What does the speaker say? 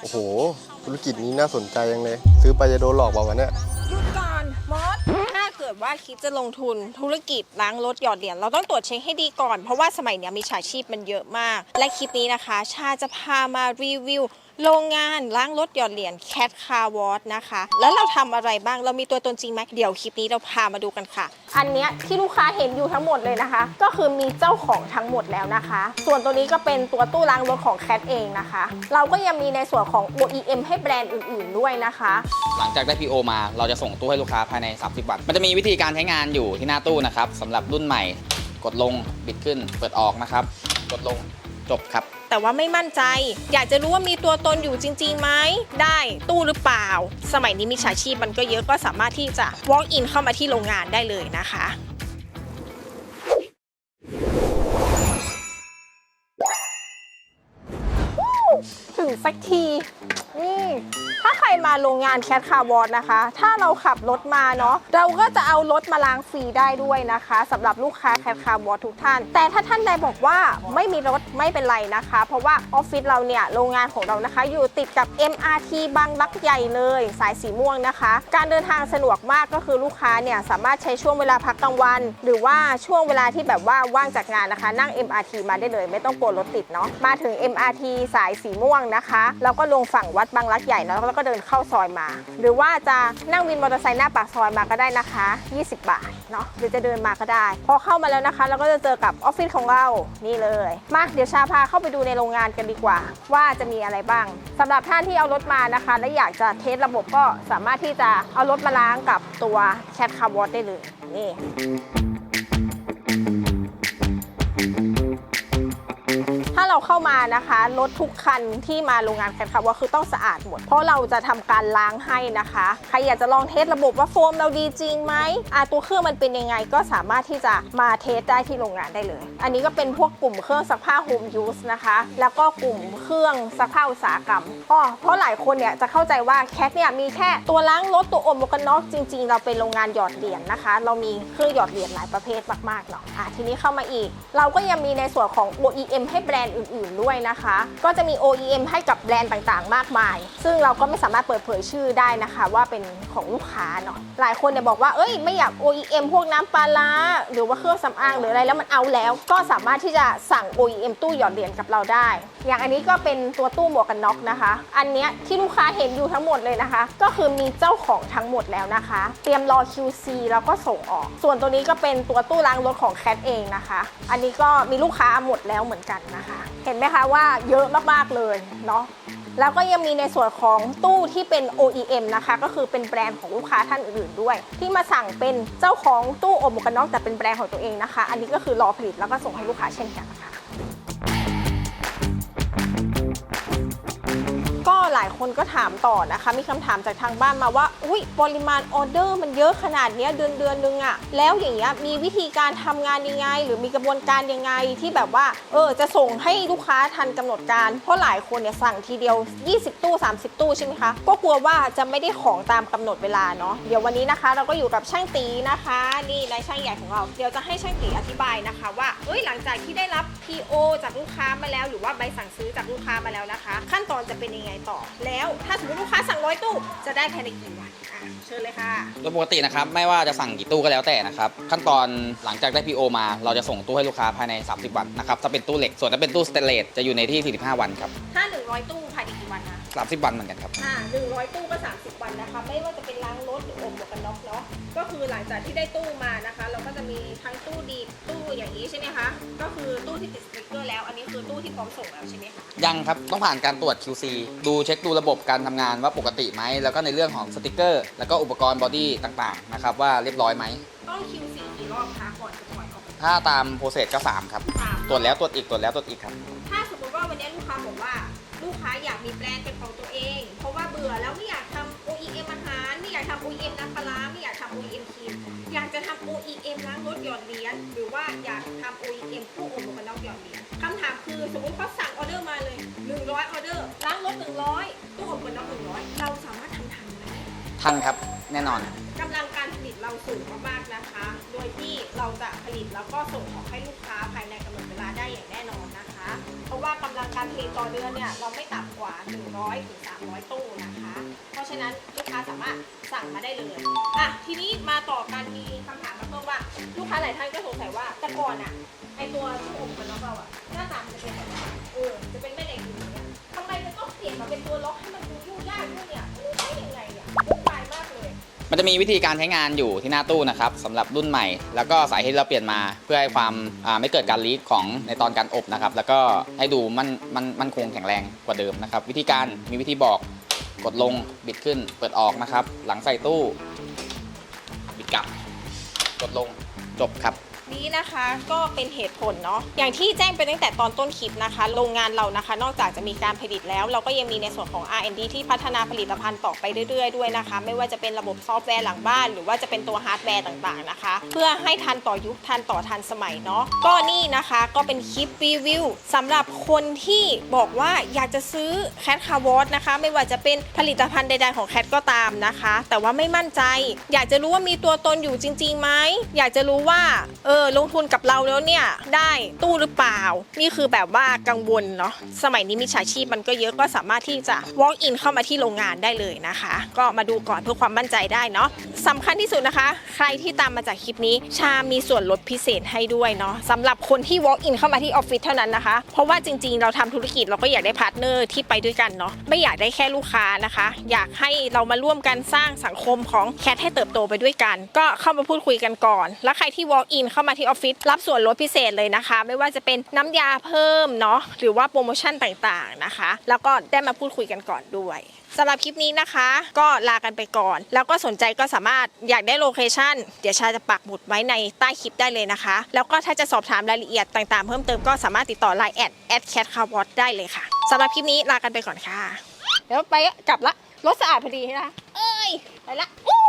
โอ้โห ธุรกิจนี้น่าสนใจยังเลย ซื้อไปจะโดนหลอกเปล่าวะเนี่ยหยุดก่อนมอสถ้าเกิดว่าคิดจะลงทุนธุรกิจล้างรถหยอดเหรียญเราต้องตรวจเช็คให้ดีก่อน เพราะว่าสมัยเนี้ยมีฉาชีพมันเยอะมาก และคลิปนี้นะคะ ชาจะพามารีวิวโรงงานล้างรถหยอดเหรียญ Cat Car Wash นะคะ แล้วเราทำอะไรบ้างเรามีตัวตนจริงไหมเดี๋ยวคลิปนี้เราพามาดูกันค่ะ อันเนี้ยที่ลูกค้าเห็นอยู่ทั้งหมดเลยนะคะ ก็คือมีเจ้าของทั้งหมดแล้วนะคะ ส่วนตัวนี้ก็เป็นตัวตู้ล้างรถของ Cat เองนะคะ เราก็ยังมีในส่วนของ OEM ให้แบรนด์อื่นๆด้วยนะคะ หลังจากได้ PO มาเราจะส่งตู้ให้ลูกค้าภายใน 30 วัน มันจะมีวิธีการใช้งานอยู่ที่หน้าตู้นะครับสำหรับรุ่นใหม่ กดลงบิดขึ้นเปิดออกนะครับ กดลงจบครับ แต่ว่าไม่มั่นใจ อยากจะรู้ว่ามีตัวตนอยู่จริงๆไหมได้ตู้หรือเปล่า สมัยนี้มีฉาชีพมันก็เยอะก็สามารถที่จะ walk in เข้ามาที่โรงงานได้เลยนะคะถึงสักที นี่ มาโรงงานแคทคาร์วอร์นะคะ ถ้าเราขับรถมาเนาะเราก็จะเอารถมาล้างฟรีได้ด้วยนะคะสำหรับลูกค้าแคทคาร์วอร์ทุกท่าน แต่ถ้าท่านใดบอกว่าไม่มีรถไม่เป็นไรนะคะ เพราะว่าออฟฟิศเราเนี่ยโรงงานของเรานะคะ อยู่ติดกับ MRT บางรักใหญ่เลย สายสีม่วงนะคะ การเดินทางสะดวกมากก็คือลูกค้าเนี่ยสามารถใช้ช่วงเวลาพักกลางวัน หรือว่าช่วงเวลาที่แบบว่าว่างจากงานนะคะ นั่ง MRT มาได้เลย ไม่ต้องกลัวรถติดเนาะมาถึง MRT สายสีม่วงนะคะแล้วก็ลงฝั่งวัดบางรักใหญ่เนาะแล้วก็เดินเข้าซอยมา หรือว่าจะนั่งวินมอเตอร์ไซค์หน้าปากซอยมาก็ได้นะคะ 20 บาทเนาะหรือจะเดินมาก็ได้ พอเข้ามาแล้วนะคะ เราก็จะเจอกับออฟฟิศของเรานี่เลยมาเดี๋ยวชาพาเข้าไปดูในโรงงานกันดีกว่า ว่าจะมีอะไรบ้างสำหรับท่านที่เอารถมานะคะ และอยากจะเทสระบบก็สามารถที่จะเอารถมาล้างกับตัวแคทคาร์บอได้เลยนี่ เข้ามานะคะรถทุกคันที่มาโรงงานแคทคาว่าคือต้องสะอาดหมด เพราะเราจะทำการล้างให้นะคะใครอยากจะลองเทสระบบว่าโฟมเราดีจริงไหมอะตัวเครื่องมันเป็นยังไงก็สามารถที่จะมาเทสได้ที่โรงงานได้เลย อันนี้ก็เป็นพวกกลุ่มเครื่องซักผ้า Home Use นะคะ แล้วก็กลุ่มเครื่องซักผ้าอุตสาหกรรมอ๋อเพราะหลายคนเนี่ยจะเข้าใจว่าแคทเนี่ยมีแค่ตัวล้างรถตัวอมหมกันน็อกจริง ๆ เราเป็นโรงงานหยอดเหรียญนะคะ เรามีเครื่องหยอดเหรียญหลายประเภทมากๆเนาะอะทีนี้เข้ามาอีก เราก็ยังมีในส่วนของ OEM ให้แบรนด์อื่นๆด้วยนะคะ ก็จะมี OEM ให้กับแบรนด์ต่างๆ มากมาย ซึ่งเราก็ไม่สามารถเปิดเผยชื่อได้นะคะ ว่าเป็นของลูกค้าเนาะหลายคนเนี่ยบอกว่าเอ้ยไม่อยาก OEM พวกน้ำปลาร้าหรือว่าเครื่องสำอางหรืออะไรแล้วมันเอาแล้ว ก็สามารถที่จะสั่ง OEM ตู้หยอดเหรียญกับเราได้อย่างอันนี้ก็เป็นตัวตู้หมวกกันน็อกนะคะ อันเนี้ยที่ลูกค้าเห็นอยู่ทั้งหมดเลยนะคะ ก็คือมีเจ้าของทั้งหมดแล้วนะคะ เตรียมรอ QC แล้วก็ส่งออก ส่วนตัวนี้ก็เป็นตัวตู้ล้างรถของแคทเองนะคะ อันนี้ก็มีลูกค้าหมดแล้วเหมือนกันนะคะ เห็นไหมคะว่าเยอะมากๆเลยเนาะแล้วก็ยังมีในส่วนของตู้ที่เป็น OEM นะคะ ก็คือเป็นแบรนด์ของลูกค้าท่านอื่นๆด้วย ที่มาสั่งเป็นเจ้าของตู้อบหมวกกันน็อกแต่เป็นแบรนด์ของตัวเองนะคะ อันนี้ก็คือรอผลิตแล้วก็ส่งให้ลูกค้าเช่นกันนะคะ ลายคนก็ถามต่อนะคะ มีคำถามจากทางบ้านมาว่า อุ้ยปริมาณออเดอร์มันเยอะขนาดเนี้ยเดือนเดือนนึงอะแล้วอย่างเงี้ยมีวิธีการทำงานยังไง หรือมีกระบวนการยังไงที่แบบว่าเออจะส่งให้ลูกค้าทันกำหนดการ เพราะหลายคนเนี่ยสั่งทีเดียว 20 ตู้ 30 ตู้ใช่ไหมคะ ก็กลัวว่าจะไม่ได้ของตามกำหนดเวลาเนาะเดี๋ยววันนี้นะคะ เราก็อยู่กับช่างตีนะคะนี่นายช่างใหญ่ของเราเดี๋ยวจะให้ช่างตีอธิบายนะคะว่าเอ้ยหลังจากที่ได้รับ PO จากลูกค้ามาแล้ว หรือว่าใบสั่งซื้อจากลูกค้ามาแล้วนะคะ ขั้นตอนจะเป็นยังไงต่อ แล้วถ้าสมมติลูกค้าสั่งร้อยตู้จะได้ภายในกี่วันอะเชิญเลยค่ะ โดยปกตินะครับไม่ว่าจะสั่งกี่ตู้ก็แล้วแต่นะครับขั้นตอนหลังจากได้ PO มา เราจะส่งตู้ให้ลูกค้าภายใน 30 วันนะครับถ้าเป็นตู้เหล็กส่วนถ้าเป็นตู้สเตนเลสจะอยู่ในที่ 45 วันครับถ้า 100 ตู้ภายใน กี่วันนะ30 วันเหมือนกันครับ อ่า100ตู้ก็ 30 วันนะคะ ไม่ว่าจะเป็นล้างรถหรืออมหมวกกันน็อกเนาะ ก็คือหลังจากที่ได้ตู้มานะคะ เราก็จะมีทั้งตู้ดีดตู้อย่างนี้ใช่ไหมคะ ก็คือตู้ที่ติดสติ๊กเกอร์แล้ว อันนี้คือตู้ที่พร้อมส่งแล้วใช่ไหมคะ ยังครับ ต้องผ่านการตรวจ QC ดูเช็คดูระบบการทำงานว่าปกติไหม แล้วก็ในเรื่องของสติกเกอร์ แล้วก็อุปกรณ์บอดี้ต่างๆนะครับว่าเรียบร้อยไหม ต้อง QC กี่รอบคะก่อนจะปล่อยออกถ้าตามโปรเซสก็3ครับ สามตรวจแล้วตรวจอีกตรวจแล้วตรวจอีกครับ ถ้าสมมติว่าวันนี้ลูกค้าบอกว่า ลูกค้าอยากมีแบรนด์เป็นของตัวเอง เพราะว่าเบื่อแล้วไม่อยากทำ OEM อาหาร ไม่อยากทำ OEM น้ำปลาร้าไม่อยากทำ OEM ครีมอยากจะทำ OEM ล้างรถหยอดเหรียญหรือว่าอยากทำ OEM ผู้อมหมวกกันน็อกหยอดเหรียญคำถามคือสมมติเขาสั่งออเดอร์มาเลย 100 ออเดอร์ล้างรถ 100ตู้อมหมวกกันน็อก100 เราสามารถทำทันไหมทันครับแน่นอนกำลังการผลิตเราสูงมากๆนะคะ โดยที่เราจะผลิตแล้วก็ส่งออกให้ลูกค้าภายในกำหนดเวลาได้อย่างแน่นอนนะคะ เพราะว่ากำลังการผลิตต่อเดือนเนี่ยเราไม่ต่ำกว่า 100ถึง300 ตู้นะคะ เพราะฉะนั้นลูกค้าสามารถสั่งมาได้เลยอะทีนี้มาต่อกันมีคำถามมาเพิ่มว่าลูกค้าหลายท่านก็สงสัยว่าแต่ก่อนอะไอตัวตู้อบกับน้องเราอะหน้าตามันจะเป็นแบบไหนเออจะเป็นแม่เหล็กอยู่อย่างเงี้ยทำไมจะต้องเปลี่ยนมาเป็นตัวล็อกให้มันดูยุ่งยากด้วยเนี่ย มันจะมีวิธีการใช้งานอยู่ที่หน้าตู้นะครับสำหรับรุ่นใหม่ แล้วก็สายที่เราเปลี่ยนมาเพื่อให้ความอ่าไม่เกิดการลีดของในตอนการอบนะครับ แล้วก็ให้ดูมันมันมันคงแข็งแรงกว่าเดิมนะครับ วิธีการมีวิธีบอกกดลงบิดขึ้นเปิดออกนะครับ หลังใส่ตู้ บิดกลับ กดลงจบครับ นี้นะคะก็เป็นเหตุผลเนาะอย่างที่แจ้งไปตั้งแต่ตอนต้นคลิปนะคะ โรงงานเรานะคะ นอกจากจะมีการผลิตแล้ว เราก็ยังมีในส่วนของ R&D ที่พัฒนาผลิตภัณฑ์ต่อไปเรื่อยๆด้วยนะคะ ไม่ว่าจะเป็นระบบซอฟต์แวร์หลังบ้าน หรือว่าจะเป็นตัวฮาร์ดแวร์ต่างๆนะคะ เพื่อให้ทันต่อยุคทันต่อทันสมัยเนาะก็นี่นะคะก็เป็นคลิปรีวิวสำหรับคนที่บอกว่าอยากจะซื้อแคทคาร์วอสนะคะไม่ว่าจะเป็นผลิตภัณฑ์ใดๆของแคทก็ตามนะคะ แต่ว่าไม่มั่นใจ อยากจะรู้ว่ามีตัวตนอยู่จริงๆไหมอยากจะรู้ว่าเออลงทุนกับเราแล้วเนี่ยได้ตู้หรือเปล่า นี่คือแบบว่ากังวลเนาะสมัยนี้มิจฉาชีพมันก็เยอะก็สามารถที่จะ walk in เข้ามาที่โรงงานได้เลยนะคะ ก็มาดูก่อนเพื่อความมั่นใจได้เนาะสำคัญที่สุดนะคะ ใครที่ตามมาจากคลิปนี้ ชามีส่วนลดพิเศษให้ด้วยเนาะสำหรับคนที่ walk in เข้ามาที่ออฟฟิศเท่านั้นนะคะ เพราะว่าจริง ๆ เราทำธุรกิจเราก็อยากได้พาร์ทเนอร์ที่ไปด้วยกันเนาะไม่อยากได้แค่ลูกค้านะคะ อยากให้เรามาร่วมกันสร้างสังคมของแคทให้เติบโตไปด้วยกัน ก็เข้ามาพูดคุยกันก่อน แล้วใครที่ walk in เข้ามาที่ออฟฟิศรับส่วนลดพิเศษเลยนะคะ ไม่ว่าจะเป็นน้ำยาเพิ่มเนาะหรือว่าโปรโมชั่นต่างๆนะคะ แล้วก็ได้มาพูดคุยกันก่อนด้วยสำหรับคลิปนี้นะคะ ก็ลากันไปก่อน แล้วก็สนใจก็สามารถอยากได้โลเคชั่นเดี๋ยวชาจะปักหมุดไว้ในใต้คลิปได้เลยนะคะ แล้วก็ถ้าจะสอบถามรายละเอียดต่างๆ เพิ่มเติมก็สามารถติดต่อ Line แอดแอดแคทคาร์บอได้เลยค่ะสำหรับคลิปนี้ลากันไปก่อนค่ะ เดี๋ยวไปกลับละรถสะอาดพอดีนะเอ้ยไปละอู้